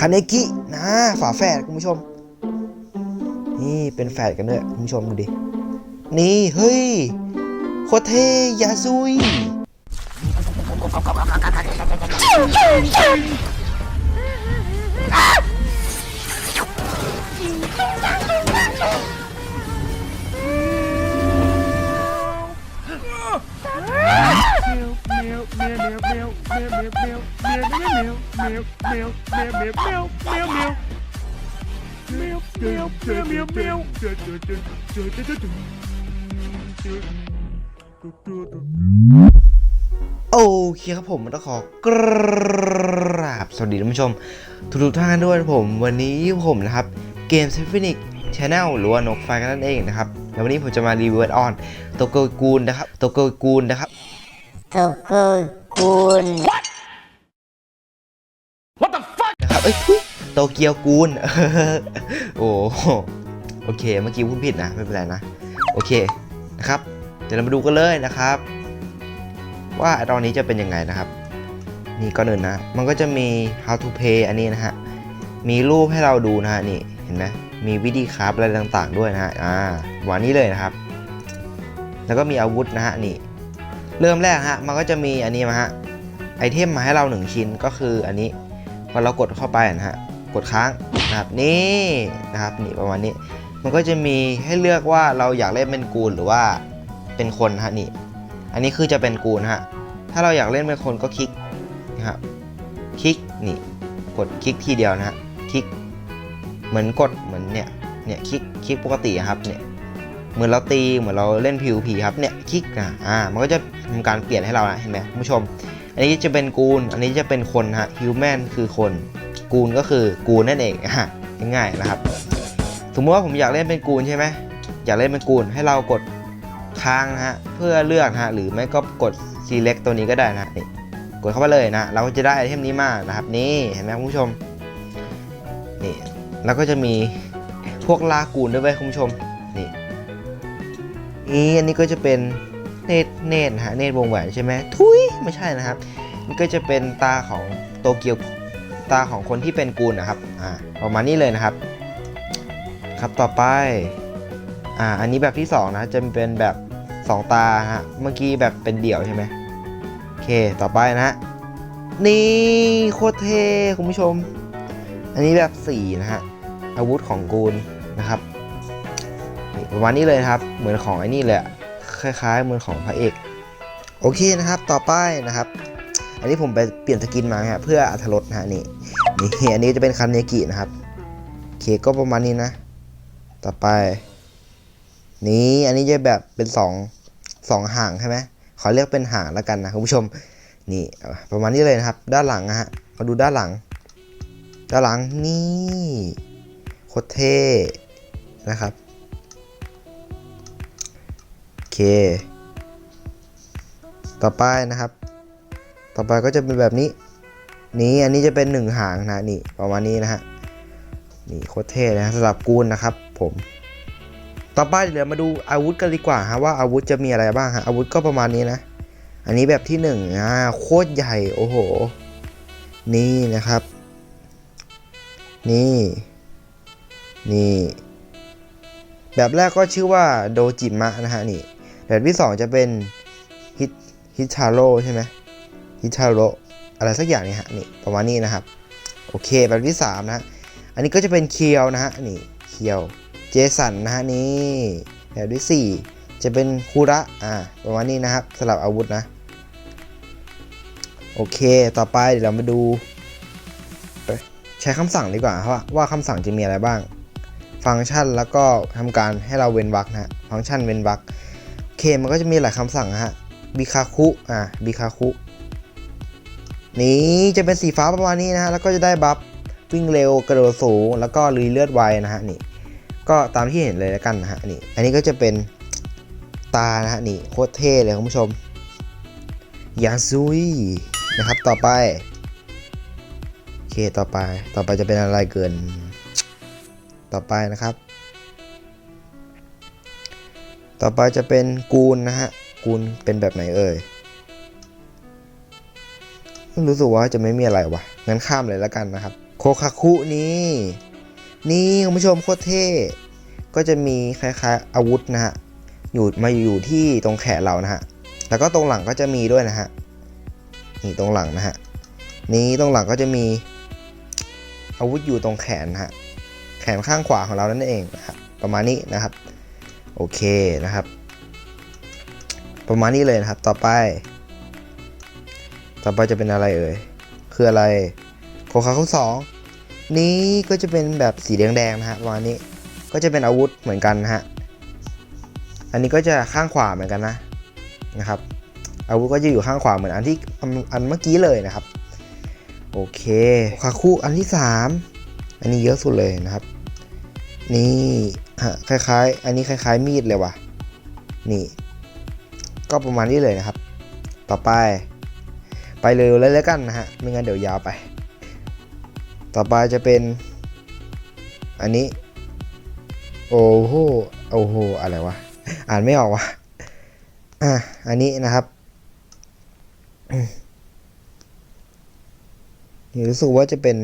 คาเนกินะฝาแฝดคุณผู้ชม นี่เป็นแฝดกันด้วยคุณผู้ชมดูดิ นี่เฮ้ยโคตรเทยาซุย โอเคครับผมต้องขอกราบสวัสดีท่านผู้ชม ทุกท่านด้วยนะผม วันนี้ผมนะครับเกมเซฟินิกชาแนลหรือว่านกไฟกันนั่นเองนะครับแล้ววันนี้ผมจะมารีวิวออนโตโกกูลนะครับโตโกกูลนะครับ โตโกกูลนะครับเอ้ยทุยโตเกียวกูลโอ้โหโอเคเมื่อกี้พูดผิดนะไม่เป็นไรนะ โอเคนะครับ เดี๋ยวเรามาดูกันเลยนะครับ ว่าตอนนี้จะเป็นยังไงนะครับ นี่ก็เนินนะ มันก็จะมี how to play อันนี้นะฮะมีรูปให้เราดูนะฮะนี่เห็นไหมมีวิธีคราฟอะไรต่างๆ ด้วยนะฮะอ่าวันนี้เลยนะครับ แล้วก็มีอาวุธนะฮะนี่ เริ่มแรกฮะมันก็จะมีอันนี้มาฮะไอเทมมาให้เราหนึ่งชิ้นก็คืออันนี้พอเรากดเข้าไปนะฮะกดค้างนะครับนี่นะครับนี่ประมาณนี้ มันก็จะมีให้เลือกว่าเราอยากเล่นเป็นกูลหรือว่าเป็นคนฮะนี่ อันนี้คือจะเป็นกูลนฮะถ้าเราอยากเล่นเป็นคนก็คลิกนะครับคลิกนี่กดคลิกทีเดียวนะฮะคลิกเหมือนกดเหมือนเนี่ยเนี่ยคลิกคลิกปกติครับเนี่ย เหมือนเราตีเหมือนเราเล่น PVP ครับเนี่ยคลิกนะอ่ามันก็จะทำการเปลี่ยนให้เรานะเห็นไหมคุณผู้ชม อันนี้จะเป็นกูลอันนี้จะเป็นคนฮะ human คือคน กูลก็คือกูลนั่นเองอะง่ายๆนะครับ สมมติว่าผมอยากเล่นเป็นกูลใช่ไหมอยากเล่นเป็นกูลให้เรากดค้างนะฮะเพื่อเลือกนะฮะหรือไม่ก็กด select ตัวนี้ก็ได้นะนี่กดเข้าไปเลยนะ เราก็จะได้ไอเทมนี้มานะครับ นี่เห็นไหมคุณผู้ชมนี่แล้วก็จะมีพวกลากูลด้วยเว้ยคุณผู้ชม นี่นี่อันนี้ก็จะเป็นเนตเนตฮะเนตวงแหวนใช่ไหมทุยไม่ใช่นะครับนี่ก็จะเป็นตาของโตเกียวตาของคนที่เป็นกูลนะครับอ่าประมาณนี้เลยนะครับ ครับต่อไปอ่าอันนี้แบบที่สองนะจะเป็นแบบสองตาฮะเมื่อกี้แบบเป็นเดี่ยวใช่ไหมโอเคต่อไปนะฮะนี่โคตรเท่คุณผู้ชม อันนี้แบบสีนะฮะอาวุธของกูลนะครับ ประมาณนี้เลยครับ เหมือนของไอ้นี่เละคล้ายๆ เหมือนของพระเอก โอเคนะครับ ต่อไปนะครับ อันนี้ผมไปเปลี่ยนสกินมาฮะเพื่ออัธรสนะฮะนี่นี่อันนี้จะเป็นคันเนกินะครับเคก็ประมาณนี้นะ ต่อไป นี่อันนี้จะแบบเป็นสองสองห่างใช่ไหมขอเรียกเป็นห่างแล้วกันนะคุณผู้ชมนี่ประมาณนี้เลยนะครับ ด้านหลังนะฮะมาดูด้านหลัง ด้านหลังนี่โคตรเท่นะครับ เค ต่อไปนะครับ ต่อไปก็จะเป็นแบบนี้ นี่อันนี้จะเป็นหนึ่งหางนะนี่ประมาณนี้นะฮะ นี่โคตรเท่นะสำหรับกูลนะครับ ผม ต่อไปเดี๋ยวมาดูอาวุธกันดีกว่าฮะว่าอาวุธจะมีอะไรบ้างฮะอาวุธก็ประมาณนี้นะ อันนี้แบบที่หนึ่งโคตรใหญ่โอ้โห นี่นะครับ นี่ นี่แบบแรกก็ชื่อว่าโดจิมะนะฮะนี่ แบบที่สองจะเป็นฮิตฮิชาโร่ใช่ไหมฮิทาโร่อะไรสักอย่างเนี่ยฮะนี่ประมาณนี้นะครับ โอเคแบบที่สามนะฮะอันนี้ก็จะเป็นเคียวนะฮะนี่เคียวเจสันนะฮะนี่แบบที่สี่จะเป็นคูระอ่าประมาณนี้นะครับสำหรับอาวุธนะโอเค ต่อไปเดี๋ยวเรามาดู ใช้คำสั่งดีกว่าว่าว่าคำสั่งจะมีอะไรบ้าง ฟังก์ชันแล้วก็ทำการให้เราเว้นวรรคนะฟังก์ชันเว้นวรรค เคมันก็จะมีหลายคำสั่งนะฮะบิคาคุอ่าบิคาคุนี่จะเป็นสีฟ้าประมาณนี้นะฮะแล้วก็จะได้บัฟวิ่งเร็วกระโดดสูงแล้วก็ลุยเลือดไวนะฮะนี่ก็ตามที่เห็นเลยแล้วกันนะฮะนี่อันนี้ก็จะเป็นตานะฮะนี่โคตรเท่เลยคุณผู้ชมยาซุยนะครับต่อไปโอเคต่อไปต่อไปจะเป็นอะไรเกิน ต่อไปนะครับ ต่อไปจะเป็นกูนนะฮะ กูนเป็นแบบไหนเอ่ยรู้สึกว่าจะไม่มีอะไรวะ งั้นข้ามเลยแล้วกันนะครับ โคคาคุนี่ นี่คุณผู้ชมโคตรเท่ ก็จะมีคล้ายๆอาวุธนะฮะ อยู่มาอยู่ที่ตรงแขนเรานะฮะ แล้วก็ตรงหลังก็จะมีด้วยนะฮะ นี่ตรงหลังนะฮะ นี้ตรงหลังก็จะมี อาวุธอยู่ตรงแขนนะฮะ แขนข้างขวาของเรานั่นเองนะครับประมาณนี้นะครับ โอเคนะครับ ประมาณนี้เลยนะครับ ต่อไป ต่อไปจะเป็นอะไรเอ่ย คืออะไรโคคาคุสองนี้ก็จะเป็นแบบสีแดงๆนะฮะประมาณนี้ ก็จะเป็นอาวุธเหมือนกันนะฮะ อันนี้ก็จะข้างขวาเหมือนกันนะนะครับ อาวุธก็จะอยู่ข้างขวาเหมือนอันที่อันเมื่อกี้เลยนะครับ โอเคโคคาคุอันที่ 3 อันนี้เยอะสุดเลยนะครับ นี่ ฮะคล้ายๆ อันนี้คล้าย ๆ มีดเลยว่ะ นี่ ก็ประมาณนี้เลยนะครับ ต่อไป ไปเร็วเลยแล้วกันนะฮะ ไม่งั้นเดี๋ยวยาวไป ต่อไปจะเป็น อันนี้ โอ้โห โอ้โห อะไรวะ อ่านไม่ออกวะอะ อันนี้นะครับรู้สึกว่าจะเป็น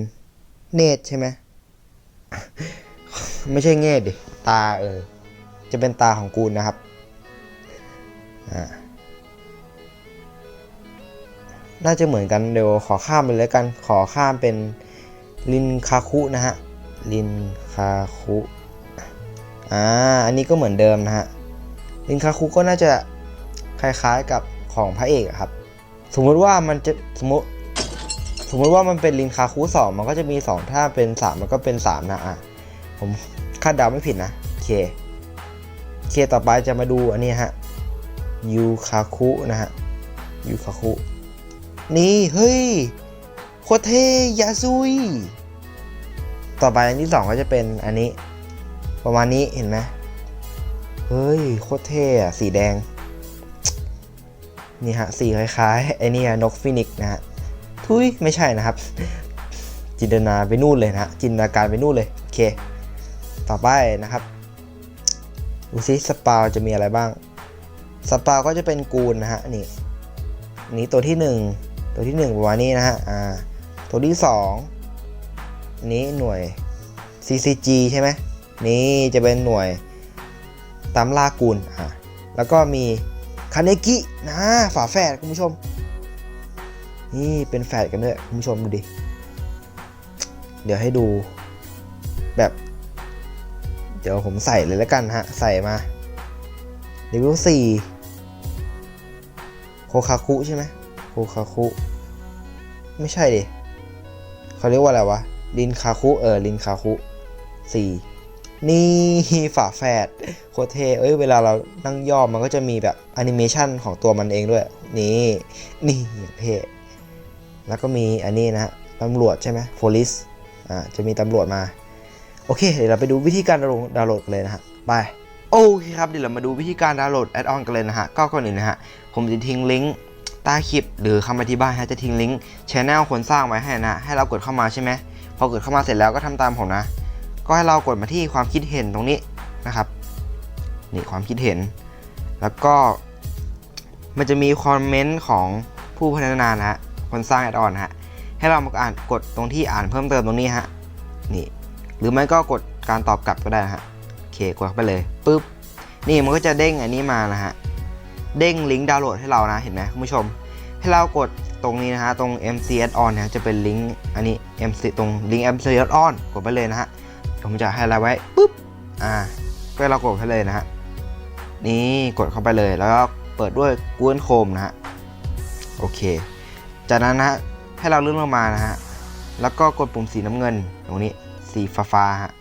เนตใช่ไหม ไม่ใช่เงตดิ ตาเออจะเป็นตาของกูนะครับน่าจะเหมือนกันเดี๋ยวขอข้ามไปเลยกันขอข้ามเป็นลินคาคุนะฮะลินคาคุอ่าอันนี้ก็เหมือนเดิมนะฮะลินคาคุก็น่าจะคล้ายๆกับของพระเอกครับ สมมุติว่ามันจะสมมติสมมติว่ามันเป็นลินคาคุสองมันก็จะมี 2 ถ้าเป็น 3 มันก็เป็น3นะอะผม คาดเดาไม่ผิดนะเคเคต่อไปจะมาดูอันนี้ฮะยูคาคุนะฮะยูคาคุนี่เฮ้ยโคเทยาซุยต่อไปอันที่สองก็จะเป็นอันนี้ ประมาณนี้เห็นไหมเฮ้ยโคตรเท่อะสีแดง นี่ฮะ สีคล้ายๆไอ้นี่นกฟินิกซ์นะฮะ ทุยไม่ใช่นะครับ จินตนาไปนู่นเลยนะฮะจินตนาการไปนู่นเลย โอเค ต่อไปนะครับดูซิสปาวจะมีอะไรบ้างสปาวก็จะเป็นกูนนะฮะนี่นี่ตัวที่ 1 ตัวที่ 1 ประมาณนี้นะฮะอ่าตัวที่2นี้หน่วย CCG ใช่ไหมนี่จะเป็นหน่วยตามล่ากูลอ่าแล้วก็มีคาเนกินะฝาแฝดคุณผู้ชม นี่เป็นแฝดกันด้วยคุณผู้ชมดูดิ เดี๋ยวให้ดูแบบ เดี๋ยวผมใส่เลยแล้วกันฮะ ใส่มาเลเวลสี่โคคาคุใช่ไหมโคคาคุ ไม่ใช่ดิเขาเรียกว่าอะไรวะ ลินคาคุ เออ ลินคาคุสี่นี่ฝาแฝดโคเทเอ้ย เวลาเรานั่งย่อมันก็จะมีแบบแอนิเมชันของตัวมันเองด้วย นี่ นี่อย่างเท่แล้วก็มีอันนี้นะฮะตำรวจใช่ไหมโ o ลิสอ่า จะมีตำรวจมา โอเค เดี๋ยวเราไปดูวิธีการดาวน์โหลดกันเลยนะฮะ ไป โอเคครับ เดี๋ยวเรามาดูวิธีการดาวน์โหลดแอดออนกันเลยนะฮะ ก็ก่อนอื่นนะฮะ ผมจะทิ้งลิงก์ใต้คลิปหรือคำอธิบายฮะ จะทิ้งลิงก์ช anel คนสร้างไว้ให้นะ ให้เรากดเข้ามาใช่ไหม พอกดเข้ามาเสร็จแล้วก็ทำตามผมนะ ก็ให้เรากดมาที่ความคิดเห็นตรงนี้นะครับ นี่ความคิดเห็น แล้วก็มันจะมีคอมเมนต์ของผู้พัฒนานะคนสร้างแอดออนฮะ ให้เรามาอ่านกดตรงที่อ่านเพิ่มเติมตรงนี้ฮะ นี่ หรือไม่ก็กดการตอบกลับก็ได้ะฮะโอเคกดเข้าไปเลยปุ๊บนี่มันก็จะเด้งอันนี้มานะฮะเด้งลิงก์ดาวน์โหลดให้เรานะเห็นไหมคุณผู้ชม ให้เรากดตรงนี้นะฮะตรง MCS on เนี่ยจะเป็นลิงก์อันนี้ MC ตรงลิงก์ MCS on กดไปเลยนะฮะผมจะให้เราไว้ปุ๊บอ่าก็ให้เรากดไปเลยนะฮะนี่กดเข้าไปเลยแล้วก็เปิดด้วย Google Chrome นะฮะโอเค จากนั้นนะฮะให้เราเลื่อนลงมานะฮะแล้วก็กดปุ่มสีน้ำเงินตรงนี้ สีฟ้าฟ้าๆฮะ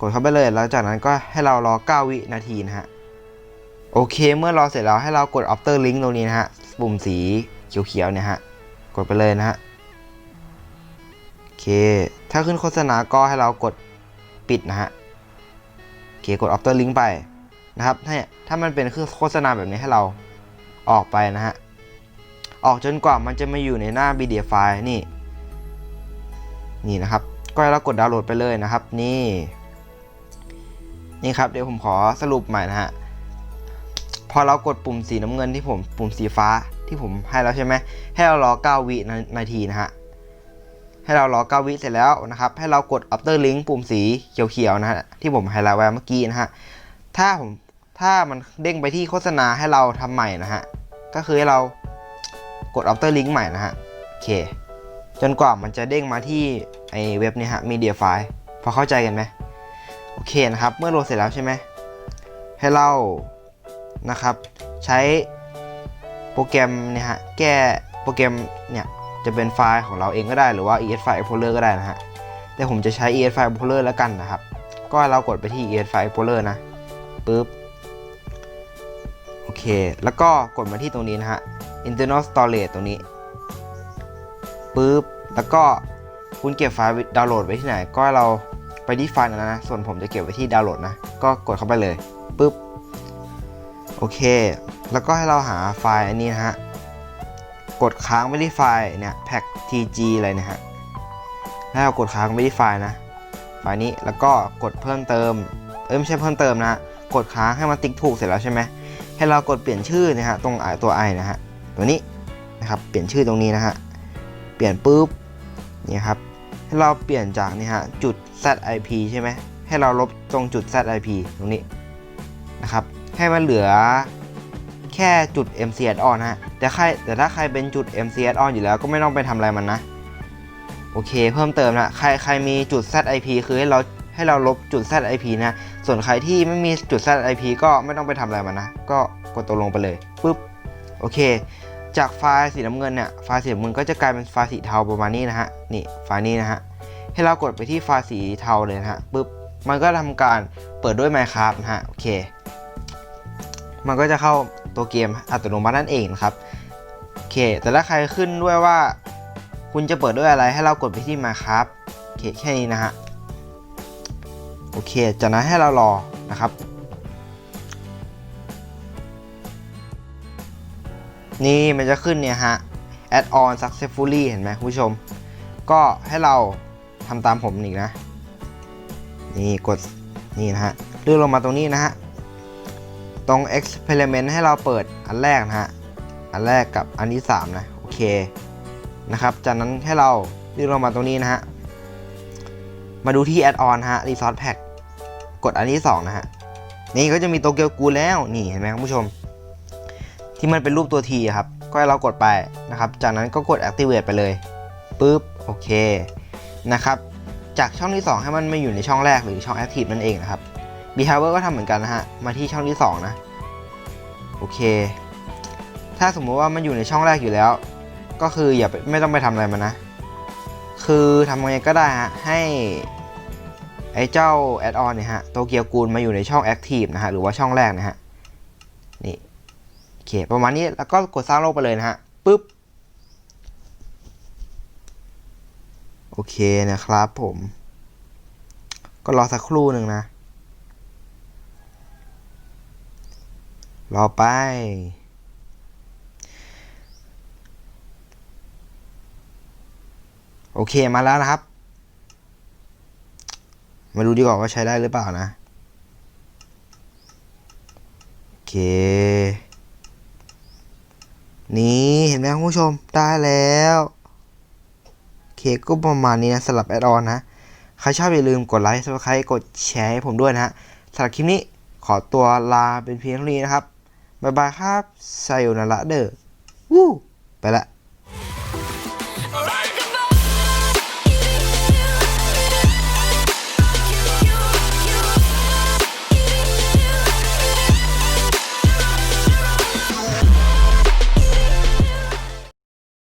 กดเข้าไปเลยแล้วจากนั้นก็ให้เรารอ 9 วินาทีนะฮะโอเค เมื่อรอเสร็จแล้วให้เรากด after link ตรงนี้นะฮะปุ่มสีเขียวๆเนี่ยฮะกดไปเลยนะฮะโอเค ถ้าขึ้นโฆษณาก็ให้เรากดปิดนะฮะโอเคกด after link ไปนะครับถ้าถ้ามันเป็นคือโฆษณาแบบนี้ให้เราออกไปนะฮะออกจนกว่ามันจะมาอยู่ในหน้า media file นี่ นี่นะครับ ก็ให้เรากดดาวน์โหลดไปเลยนะครับ นี่ นี่ครับเดี๋ยวผมขอสรุปใหม่นะฮะพอเรากดปุ่มสีน้ำเงินที่ผมปุ่มสีฟ้าที่ผมให้แล้วใช่ไหมให้เรารอ 9 วินานาทีนะฮะให้เรารอ 9 วิเสร็จแล้วนะครับ ให้เรากด after link ปุ่มสีเขียวๆนะฮะที่ผมไฮไลท์ไว้เมื่อกี้นะฮะถ้าผมถ้ามันเด้งไปที่โฆษณาให้เราทำใหม่นะฮะก็คือให้เรากด after link ใหม่นะฮะโอเค จนกว่ามันจะเด้งมาที่ ไอเว็บนี้ฮะ media file พอเข้าใจกันไหมโอเคนะครับ เมื่อโหลดเสร็จแล้วใช่ไหมให้เรานะครับ ใช้โปรแกรมเนี่ยฮะแก้โปรแกรมเนี่ยจะเป็นไฟล์ของเราเองก็ได้หรือว่า ES File Explorer ก็ได้นะฮะแต่ผมจะใช้ ES File Explorer แล้วกันนะครับ ก็เรากดไปที่ ES File Explorer นะปึ๊บโอเค แล้วก็กดมาที่ตรงนี้นะฮะ internal storage ตรงนี้ปึ๊บแล้วก็ คุณเก็บไฟล์ดาวน์โหลดไว้ที่ไหน ก็เราไปที่ไฟล์นั้นนะ ส่วนผมจะเก็บไว้ที่ดาวน์โหลดนะ ก็กดเข้าไปเลยปึ๊บ โอเค แล้วก็ให้เราหาไฟล์อันนี้นะฮะ กดค้างไว้ที่ไฟล์เนี่ยแพ็ก tg อะไรนะฮะให้เรากดค้างไว้ที่ไฟล์นะ ไฟล์นี้ แล้วก็กดเพิ่มเติม เอ้ยไม่ใช่เพิ่มเติมนะฮะ กดค้างให้มันติ๊กถูกเสร็จแล้วใช่ไหมให้เรากดเปลี่ยนชื่อนะฮะตรงไอตัว i นะฮะ ตัวนี้นะครับ เปลี่ยนชื่อตรงนี้นะฮะ เปลี่ยนปุ๊บ นี่ครับให้เราเปลี่ยนจากนี่ฮะจุด zip ใช่ไหมให้เราลบตรงจุด zip ตรงนี้นะครับให้มันเหลือแค่จุด mcs on นะฮะแต่ใครแต่ถ้าใครเป็นจุด mcs on อยู่แล้วก็ไม่ต้องไปทำอะไรมันนะโอเค เพิ่มเติมนะใครใครมีจุด zip คือให้เราให้เราลบจุด zip นะ ส่วนใครที่ไม่มีจุด zip ก็ไม่ต้องไปทำอะไรมันนะ ก็กดตัวลงไปเลยปุ๊บโอเค จากไฟล์สีน้ำเงินเนี่ยไฟล์สีน้ำเงินก็จะกลายเป็นไฟล์สีเทาประมาณนี้นะฮะนี่ไฟล์นี้นะฮะให้เรากดไปที่ไฟล์สีเทาเลยนะฮะปุ๊บมันก็ทำการเปิดด้วย Minecraft นะฮะโอเค มันก็จะเข้าตัวเกมอัตโนมัตินั่นเองนะครับโอเค แต่ถ้าใครขึ้นด้วยว่า คุณจะเปิดด้วยอะไรให้เรากดไปที่ Minecraft โอเคแค่นี้นะฮะโอเคจากนั้นให้เรารอนะครับ นี่มันจะขึ้นเนี่ยฮะ add on successfully เห็นไหมคุณผู้ชม ก็ให้เราทำตามผมอีกนะ นี่กดนี่นะฮะเลื่อนลงมาตรงนี้นะฮะ ตรง experiment ให้เราเปิดอันแรกนะฮะ อันแรกกับอันที่ 3 นะ โอเคนะครับ จากนั้นให้เราเลื่อนลงมาตรงนี้นะฮะ มาดูที่ add on ฮะ resource pack กดอันที่ 2 นะฮะ นี่ก็จะมีโตเกียวกูแล้ว นี่เห็นไหมคุณผู้ชม ที่มันเป็นรูปตัว T ครับ ก็ให้เรากดไปนะครับ จากนั้นก็กด activate ไปเลยปุ๊บโอเคนะครับ จากช่องที่ 2 ให้มันมาอยู่ในช่องแรกหรือช่อง active นั่นเองนะครับ behavior ก็ทำเหมือนกันนะฮะ มาที่ช่องที่ 2 นะ โอเค ถ้าสมมุติว่ามันอยู่ในช่องแรกอยู่แล้ว ก็คืออย่าไปไม่ต้องไปทำอะไรมันนะ คือทำไงก็ได้ฮะ ให้ไอ้เจ้า add on เนี่ยฮะโตเกียวกูลมาอยู่ในช่อง active นะฮะ หรือว่าช่องแรกนะฮะ อเคประมาณนี้แล้วก็กดสร้างโลกไปเลยนะฮะปุ๊บโอเคนะครับผม ก็รอสักครู่หนึ่งนะ รอไป โอเคมาแล้วนะครับ มาดูดีกว่าว่าใช้ได้หรือเปล่านะ โอเค นี่เห็นไหมคุณผู้ชมได้แล้วเคก็ประมาณนี้นะสำหรับแอดออนนะ ใครชอบอย่าลืมกดไลค์ subscribe กดแชร์ให้ผมด้วยนะฮะสำหรับคลิปนี้ขอตัวลาเป็นเพียงเท่านี้นะครับ บ๊ายบายครับไซโยนาระเดอร์วู้ไปละ